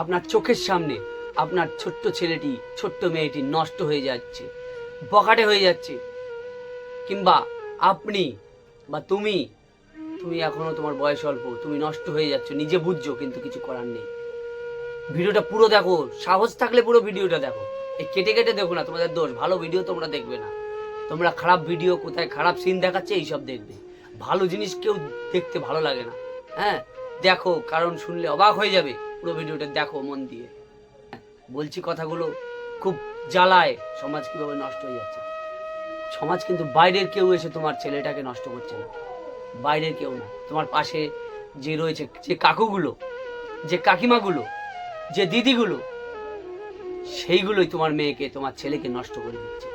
আপনার চোখের সামনে আপনার ছোট্ট ছেলেটি, ছোট্ট মেয়েটি নষ্ট হয়ে যাচ্ছে বকাটে হয়ে যাচ্ছে। কিংবা আপনি বা তুমি তুমি এখনও তোমার বয়স অল্প, তুমি নষ্ট হয়ে যাচ্ছ, নিজে বুঝছ, কিন্তু কিছু করার নেই। ভিডিওটা পুরো দেখো, সাহস থাকলে পুরো ভিডিওটা দেখো। এই কেটে কেটে দেখো না, তোমাদের দোষ, ভালো ভিডিও তোমরা দেখবে না। তোমরা খারাপ ভিডিও, কোথায় খারাপ সিন দেখাচ্ছে, এইসব দেখবে। ভালো জিনিস কেউ দেখতে ভালো লাগে না। হ্যাঁ দেখো, কারণ শুনলে অবাক হয়ে যাবে। পুরো ভিডিওটা দেখো মন দিয়ে। বলছি কথাগুলো খুব জ্বালায়, সমাজ কীভাবে নষ্ট হয়ে যাচ্ছে। সমাজ কিন্তু বাইরের কেউ এসে তোমার ছেলেটাকে নষ্ট করছে না। বাইরের কেউ না। তোমার পাশে যে রয়েছে যে কাকুগুলো, যে কাকিমাগুলো, যে দিদিগুলো, সেইগুলোই তোমার মেয়েকে, তোমার ছেলেকে নষ্ট করে দিচ্ছে।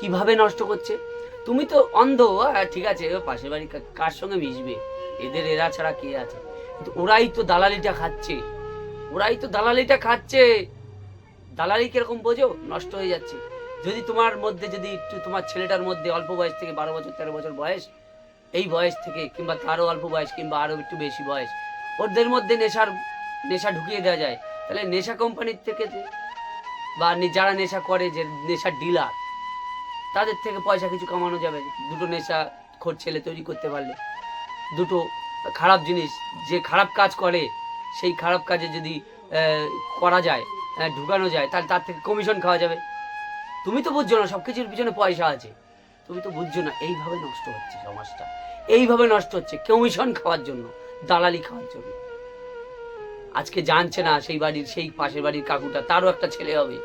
কীভাবে নষ্ট করছে? তুমি তো অন্ধ ঠিক আছে পাশের বাড়ি কার সঙ্গে মিশবে? এদের, এরা ছাড়া কে আছে? কিন্তু ওরাই তো দালালিটা খাচ্ছে। ওরাই তো দালালিটা খাচ্ছে। দালালি কীরকম বোঝো? নষ্ট হয়ে যাচ্ছে। যদি তোমার মধ্যে, যদি তোমার ছেলেটার মধ্যে অল্প বয়স থেকে বারো বছর, তেরো বছর বয়স, এই বয়স থেকে কিংবা তারও অল্প বয়স কিংবা আরও একটু বেশি বয়স, ওদের মধ্যে নেশার, নেশা ঢুকিয়ে দেওয়া যায়। তাহলে নেশা কোম্পানির থেকে বা যারা নেশা করে যে নেশার ডিলার তাদের থেকে পয়সা কিছু কামানো যাবে। দুটো নেশা খোর ছেলে তৈরি করতে পারলে। দুটো খারাপ জিনিস, যে খারাপ কাজ করে সেই খারাপ কাজে যদি করা যায় ঢুকানো যায়, তাহলে তার থেকে কমিশন খাওয়া যাবে। তুমি তো বুঝছ না সব কিছুর পিছনে পয়সা আছে। তুমি তো বুঝছ না, এইভাবে নষ্ট হচ্ছে সমাজটা। এইভাবে নষ্ট হচ্ছে কমিশন খাওয়ার জন্য, দালালি খাওয়ার জন্য। আজকে জানছে না সেই বাড়ির, সেই পাশের বাড়ির কাকুটা, তারও একটা ছেলে হবে।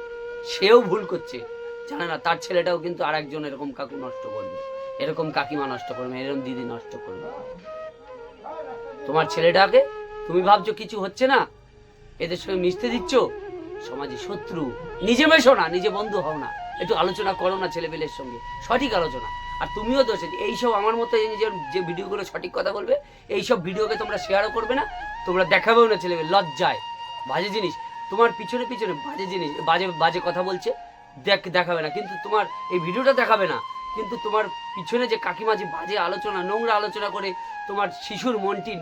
সেও ভুল করছে। জানে না, তার ছেলেটাও কিন্তু আর একজন এরকম কাকু নষ্ট করবে। এরকম কাকিমা নষ্ট করবে, এরকম দিদি নষ্ট করবে। তোমার ছেলেটাকে তুমি ভাবছ কিছু হচ্ছে না? এদের সঙ্গে মিশতে দিচ্ছ? সমাজে শত্রু। নিজে মেশো না, নিজে বন্ধু হও না। একটু আলোচনা করো না ছেলেপেলের সঙ্গে। সঠিক আলোচনা। আর তুমিও দোষে এইসব আমার মতো যে ভিডিওগুলো সঠিক কথা বলবে এইসব ভিডিওকে তোমরা শেয়ারও করবে না, তোমরা দেখাবেও না ছেলেপেলে, লজ্জায়। বাজে জিনিস। তোমার পিছনে পিছনে বাজে জিনিস বাজে বাজে কথা বলছে, দেখ দেখাবে না। কিন্তু তোমার এই ভিডিওটা দেখাবে না। কিন্তু তোমার পিছনে যে কাকিমা যে বাজে আলোচনা, নোংরা আলোচনা করে তোমার শিশুর মনটি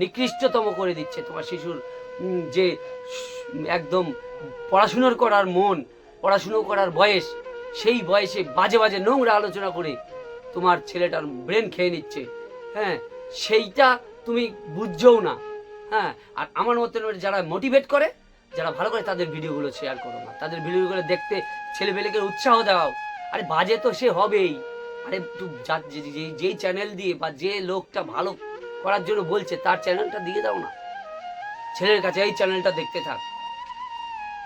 নিকৃষ্টতম করে দিচ্ছে তোমার শিশুর যে, একদম পড়াশুনোর করার মন, পড়াশুনো করার বয়স, সেই বয়সে বাজে বাজে নোংরা আলোচনা করে তোমার ছেলেটার ব্রেন খেয়ে নিচ্ছে। হ্যাঁ সেইটা তুমি বুঝছেও না। হ্যাঁ আর আমার মতন যারা মোটিভেট করে, যারা ভালো করে তাদের ভিডিওগুলো শেয়ার করো না। তাদের ভিডিওগুলো দেখতে ছেলেপেলেকে উৎসাহ দাও। আরে বাজে তো সে হবেই। আরে যেই চ্যানেল দিয়ে বা যে লোকটা ভালো করার জন্য বলছে, তার চ্যানেলটা দিয়ে দাও না। ছেলের কাছে এই চ্যানেলটা দেখতে থাক।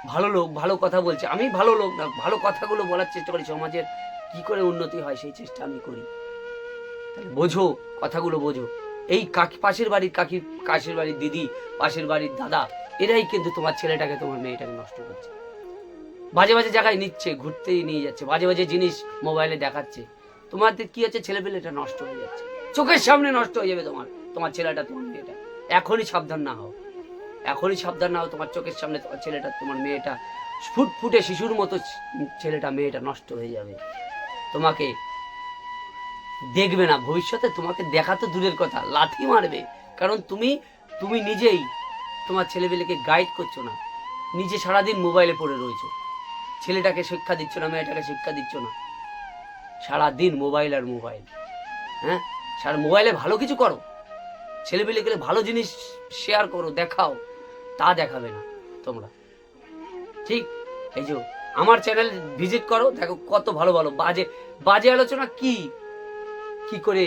ভালো লোক, ভালো কথা বলছে। আমি ভালো লোক না, ভালো কথাগুলো বলার চেষ্টা করি, সমাজের কি করে উন্নতি হয় সেই চেষ্টা আমি করি। তাহলে বোঝো, কথাগুলো বোঝো। এই কাকি, পাশের বাড়ির কাকি কাশের বাড়ির দিদি, পাশের বাড়ির দাদা, এরাই কিন্তু তোমার ছেলেটাকে, তোমার মেয়েটাকে নষ্ট করছে। বাজে বাজে জায়গায় নিচ্ছে, ঘুরতেই নিয়ে যাচ্ছে। বাজে বাজে জিনিস মোবাইলে দেখাচ্ছে। তোমাদের কি হচ্ছে? ছেলেপেলেটা নষ্ট হয়ে যাচ্ছে। চোখের সামনে নষ্ট হয়ে যাবে তোমার। তোমার ছেলেটা তোমার মেয়েটা। এখনই সাবধান না হও। এখনই সাবধান না হও তোমার চোখের সামনে তোমার ছেলেটা, তোমার মেয়েটা। ফুটফুটে শিশুর মতো ছেলেটা, মেয়েটা নষ্ট হয়ে যাবে। তোমাকে দেখবে না। ভবিষ্যতে তোমাকে দেখা তো দূরের কথা, লাথি মারবে। কারণ তুমি তুমি নিজেই তোমার ছেলেবেলেকে গাইড করছ না। নিজে সারাদিন মোবাইলে পড়ে রয়েছো। ছেলেটাকে শিক্ষা দিচ্ছ না, মেয়েটাকে শিক্ষা দিচ্ছ না। সারাদিন মোবাইল আর মোবাইল হ্যাঁ? সারা মোবাইলে ভালো কিছু করো। ছেলেপেলে গেলে ভালো জিনিস শেয়ার করো, দেখাও। তা দেখাবে না তোমরা। ঠিক? এই যে আমার চ্যানেল ভিজিট করো, দেখো কত ভালো ভালো। বাজে বাজে আলোচনা কি? কি করে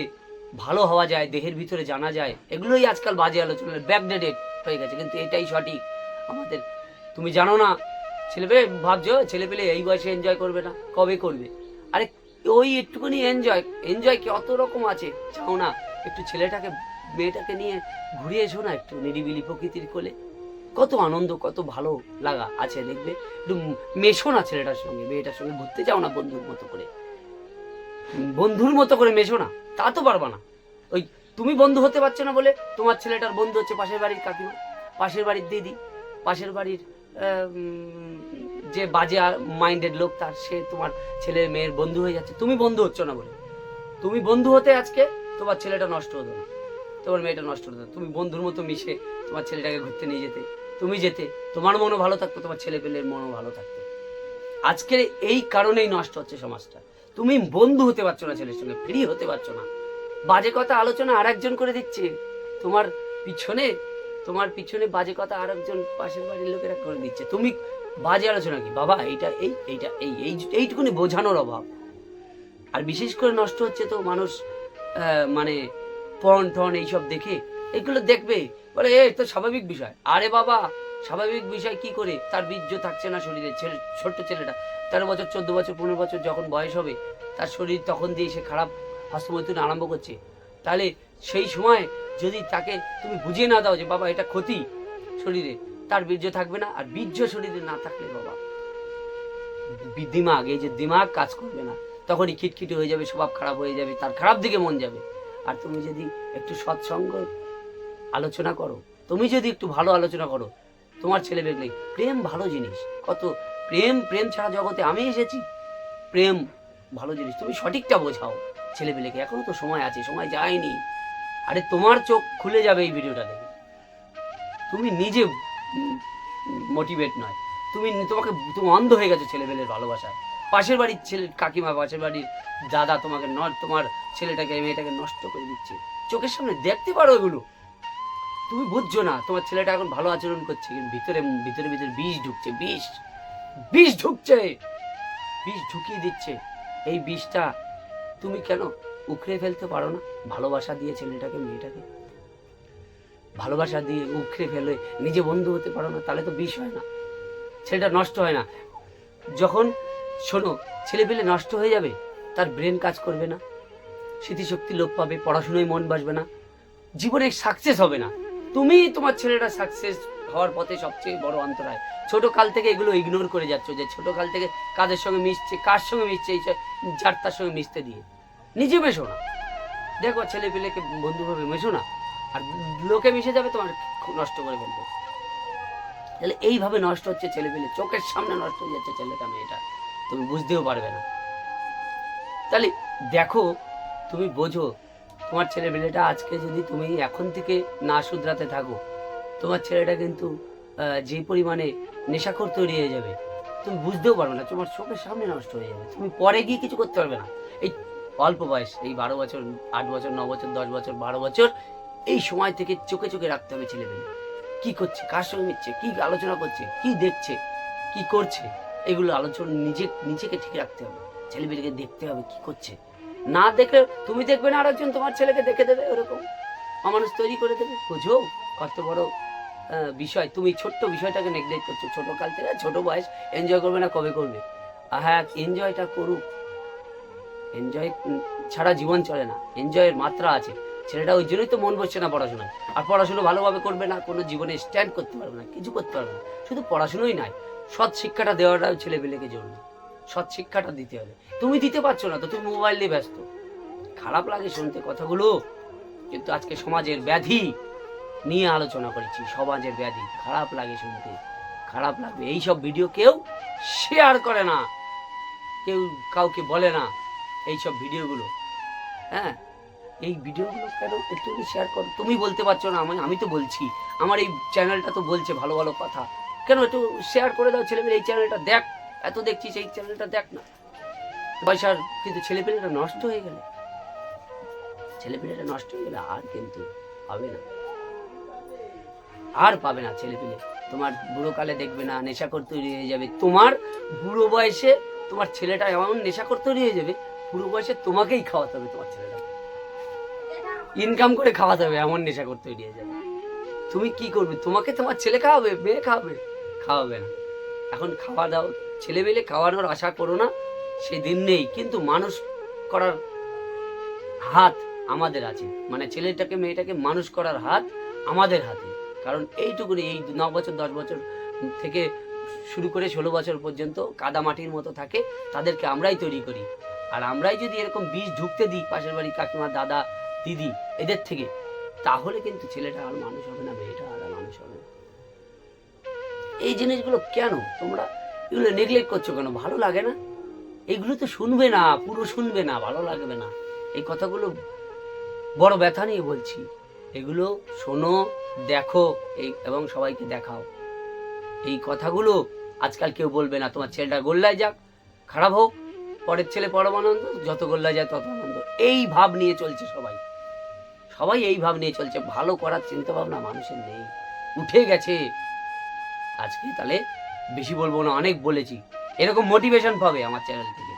ভালো হওয়া যায়, দেহের ভিতরে জানা যায়? এগুলোই আজকাল বাজে আলোচনা ব্যাকডেটেড হয়ে গেছে, কিন্তু এটাই সঠিক। আমাদের, তুমি জানো না, ছেলেপেলে, ভাবছ ছেলেপেলে এই বয়সে এনজয় করবে না? কবে করবে? আরে ওই একটুখানি এনজয় এনজয় কি অত রকম আছে? চাও না, একটু ছেলেটাকে মেয়েটাকে নিয়ে ঘুরিয়ে এসো না একটু নিরিবিলি প্রকৃতির কোলে। কত আনন্দ, কত ভালো লাগা আছে দেখবে। একটু মেশো না ছেলেটার সঙ্গে, মেয়েটার সঙ্গে ঘুরতে যাও না বন্ধুর মতো করে। বন্ধুর মতো করে মেশো না, তা তো পারবা না। ওই তুমি বন্ধু হতে পারছ না বলে তোমার ছেলেটার বন্ধু হচ্ছে পাশের বাড়ির কাকিমা, পাশের বাড়ির দিদি, পাশের বাড়ির যে বাজে মাইন্ডেড লোক তার, সে তোমার ছেলে মেয়ের বন্ধু হয়ে যাচ্ছে। তুমি বন্ধু হচ্ছ না বলে। তুমি বন্ধু হতে আজকে তোমার ছেলেটা নষ্ট হতো না। তোমার মেয়েটা নষ্ট হতো তুমি বন্ধুর মতো মিশে তোমার ছেলেটাকে ঘুরতে নিয়ে যেতে। তুমি যেতে, তোমার মনও ভালো থাকতো, তোমার ছেলে পেলের মনও ভালো থাকতো। আজকের এই কারণেই নষ্ট হচ্ছে সমাজটা। তুমি বন্ধু হতে পারছ না ছেলের সঙ্গে ফ্রি হতে পারছ না। বাজে কথা আলোচনা আর একজন করে দিচ্ছে। তোমার পিছনে তোমার পিছনে বাজে কথা আর একজন পাশের বাড়ির লোকেরা করে দিচ্ছে। তুমি বাজে আলোচনা কি? বাবা, এইটা, এই এইটা, এই এই, এইটুকুনি বোঝানোর অভাব। আর বিশেষ করে নষ্ট হচ্ছে তো মানুষ মানে পণ টন এইসব দেখে, এগুলো দেখবে, বলে, এই তো স্বাভাবিক বিষয়। আরে বাবা, স্বাভাবিক বিষয় কি করে? তার বীর্য থাকছে না শরীরে, ছেলে, ছোট্ট ছেলেটা। তেরো বছর, চোদ্দ বছর, পনেরো বছর যখন বয়স হবে, তার শরীর তখন দিয়ে সে খারাপ হস্তমৈথুন আরম্ভ করছে। তাহলে সেই সময় যদি তাকে তুমি বুঝিয়ে না দাও যে, বাবা, এটা ক্ষতি শরীরে। তার বীর্য থাকবে না, আর বীর্য শরীরে না থাকলে বাবা, দিমাগ, এই যে দিমাগ কাজ করবে না। তখনই খিটখিটে হয়ে যাবে, স্বভাব খারাপ হয়ে যাবে, তার খারাপ দিকে মন যাবে। আর তুমি যদি একটু সৎসঙ্গ আলোচনা করো, তুমি যদি একটু ভালো আলোচনা করো, তোমার ছেলে দেখলে প্রেম ভালো জিনিস। কত প্রেম প্রেম ছাড়া জগতে আমি এসেছি। প্রেম ভালো জিনিস। তুমি সঠিকটা বোঝাও ছেলেপেলেকে এখনও তো সময় আছে, সময় যায়নি। আরে তোমার চোখ খুলে যাবে এই ভিডিওটা দেখে। তুমি নিজে মোটিভেট নয়। তুমি, তোমাকে, তুমি অন্ধ হয়ে গেছো ছেলেপেলের ভালোবাসায়। পাশের বাড়ির ছেলে, কাকিমা, পাশের বাড়ির দাদা তোমাকে ন তোমার ছেলেটাকে, মেয়েটাকে নষ্ট করে দিচ্ছে। চোখের সামনে দেখতে পারো এগুলো। তুমি বুঝছ না, তোমার ছেলেটা এখন ভালো আচরণ করছে, কিন্তু ভিতরে ভিতরে ভিতরে বিষ ঢুকছে, বিষ বিষ ঢুকছে। বিষ ঢুকিয়ে দিচ্ছে। এই বিষটা তুমি কেন উখড়ে ফেলতে পারো না? ভালোবাসা দিয়ে ছেলেটাকে, মেয়েটাকে। ভালোবাসা দিয়ে উখড়ে ফেলে নিজে বন্ধু হতে পারো না, তাহলে তো বিষ হয় না। ছেলেটা নষ্ট হয় না। যখন শোনো ছেলে পেলে নষ্ট হয়ে যাবে, তার ব্রেন কাজ করবে না। স্মৃতিশক্তি লোপ পাবে, পড়াশোনায় মন বসবে না। জীবনে সাকসেস হবে না। তুমি তোমার ছেলেটা সাকসেস হওয়ার পথে সবচেয়ে বড় অন্তরায়। ছোট কাল থেকে এগুলো ইগনোর করে যাচ্ছ যে, ছোট কাল থেকে কাদের সঙ্গে মিশছে, কার সঙ্গে মিশছে, এই যার তার সঙ্গে মিশতে দিয়ে। নিজে মেশো না। দেখো ছেলে পেলেকে বন্ধুভাবে মেশো না, আর লোকে মিশে যাবে, তোমার নষ্ট করে ফেলবে। তাহলে এইভাবে নষ্ট হচ্ছে ছেলে পেলে চোখের সামনে নষ্ট হয়ে যাচ্ছে ছেলেটা, মেয়েটা। তুমি বুঝতেও পারবে না। তাহলে দেখো, তুমি বোঝো, তোমার ছেলে পেলেটা আজকে যদি তুমি এখন থেকে না শুধরাতে থাকো, তোমার ছেলেটা কিন্তু যে পরিমাণে নেশাখোর তৈরি হয়ে যাবে, তুমি বুঝতেও পারবে না, তোমার চোখের সামনে নষ্ট হয়ে যাবে। তুমি পরে গিয়ে কিছু করতে পারবে না। এই অল্প বয়স, এই বারো বছর, আট বছর, ন বছর, দশ বছর, বারো বছর, এই সময় থেকে চোখে চোখে রাখতে হবে ছেলে পেলে কি করছে, কার সঙ্গে মিশছে, কি আলোচনা করছে, কি দেখছে, কি করছে? এগুলো আলোচনা নিজে, নিজেকে ঠিক রাখতে হবে। ছেলেমেয়েকে দেখতে হবে কি করছে। না দেখলে তুমি দেখবে না আরেকজন তোমার ছেলেকে দেখে দেবে ওরকম। অমানুষ তৈরি করে দেবে। বুঝো? কত বড় বিষয়। তুমি ছোট্ট বিষয়টাকে নেগলেক্ট করছ। ছোট কাল থেকে ছোট বয়স। এনজয় করবে না, কবে করবে? হ্যাঁ এনজয়টা করুক। এনজয় ছাড়া জীবন চলে না। এনজয়ের মাত্রা আছে। ছেলেটা ওই জন্যই তো মন বসছে না পড়াশোনায়। আর পড়াশুনো ভালোভাবে করবে না, কোনো জীবনে স্ট্যান্ড করতে পারবে না, কিছু করতে পারবে না। শুধু পড়াশুনোই নাই সৎ শিক্ষাটা দেওয়াটাও ছেলেপেলেকে জরুরি সৎ শিক্ষাটা দিতে হবে। তুমি দিতে পারছ না, তো তুমি মোবাইল নিয়ে ব্যস্ত। খারাপ লাগে শুনতে কথাগুলো, কিন্তু আজকে সমাজের ব্যাধি নিয়ে আলোচনা করেছি, সমাজের ব্যাধি। খারাপ লাগে শুনতে, খারাপ লাগবে। এইসব ভিডিও কেউ শেয়ার করে না, কেউ কাউকে বলে না এইসব ভিডিওগুলো হ্যাঁ এই ভিডিওগুলো কেন একটু শেয়ার করো? তুমি বলতে পারছ না, আমি আমি তো বলছি। আমার এই চ্যানেলটা তো বলছে ভালো ভালো কথা। কেন একটু শেয়ার করে দাও ছেলেমেয়ে এই চ্যানেলটা দেখ, এত দেখছিস এই চ্যানেলটা দেখ না। পয়সার কিন্তু ছেলেপেলেটা নষ্ট হয়ে গেলে। ছেলেপেলেটা নষ্ট হয়ে গেলে আর কিন্তু পাবে না। আর পাবে না ছেলেপেলে। তোমার বুড়ো কালে দেখবে না, নেশাখোর তৈরি হয়ে যাবে। তোমার বুড়ো বয়সে তোমার ছেলেটা এমন নেশাখোর তৈরি হয়ে যাবে, বুড়ো বয়সে তোমাকেই খাওয়াতে হবে তোমার ছেলেটা। ইনকাম করে খাওয়াতে হবে, এমন নেশাখোর তৈরি হয়ে যাবে। তুমি কি করবে? তোমাকে তোমার ছেলে খাওয়াবে, মেয়ে খাওয়াবে? খাওয়াবে না এখন খাওয়া দাও। ছেলে মেলে খাওয়ানোর আশা করো না, সেদিন নেই। কিন্তু মানুষ করার হাত আমাদের আছে। মানে ছেলেটাকে, মেয়েটাকে মানুষ করার হাত আমাদের হাতে। কারণ এইটুকুনি, এই ন বছর, দশ বছর থেকে শুরু করে ষোলো বছর পর্যন্ত কাদা মাটির মতো থাকে, তাদেরকে আমরাই তৈরি করি। আর আমরাই যদি এরকম বীজ ঢুকতে দিই পাশের বাড়ি কাকিমা, দাদা, দিদি, এদের থেকে, তাহলে কিন্তু ছেলেটা আর মানুষ হবে না, মেয়েটা আর মানুষ হবে না। এই জিনিসগুলো কেন? তোমরা এগুলো নেগলেক্ট করছ কেন? ভালো লাগে না? এগুলো তো শুনবে না, পুরো শুনবে না, ভালো লাগবে না। এই কথাগুলো বড় ব্যথা নিয়ে বলছি। এগুলো শোনো, দেখো, এই এবং সবাইকে দেখাও। এই কথাগুলো আজকাল কেউ বলবে না, তোমার ছেলেটা গোল্লায় যাক, খারাপ হোক, পরের ছেলে পরমানন্দ, যত গোল্লায় যায় তত আনন্দ। এই ভাব নিয়ে চলছে সবাই। সবাই এই ভাব নিয়ে চলছে। ভালো করার চিন্তা ভাবনা মানুষের নেই। উঠে গেছে। আজকে তাহলে বেশি বলব না অনেক বলেছি। এরকম মোটিভেশন পাবে আমার চ্যানেল থেকে।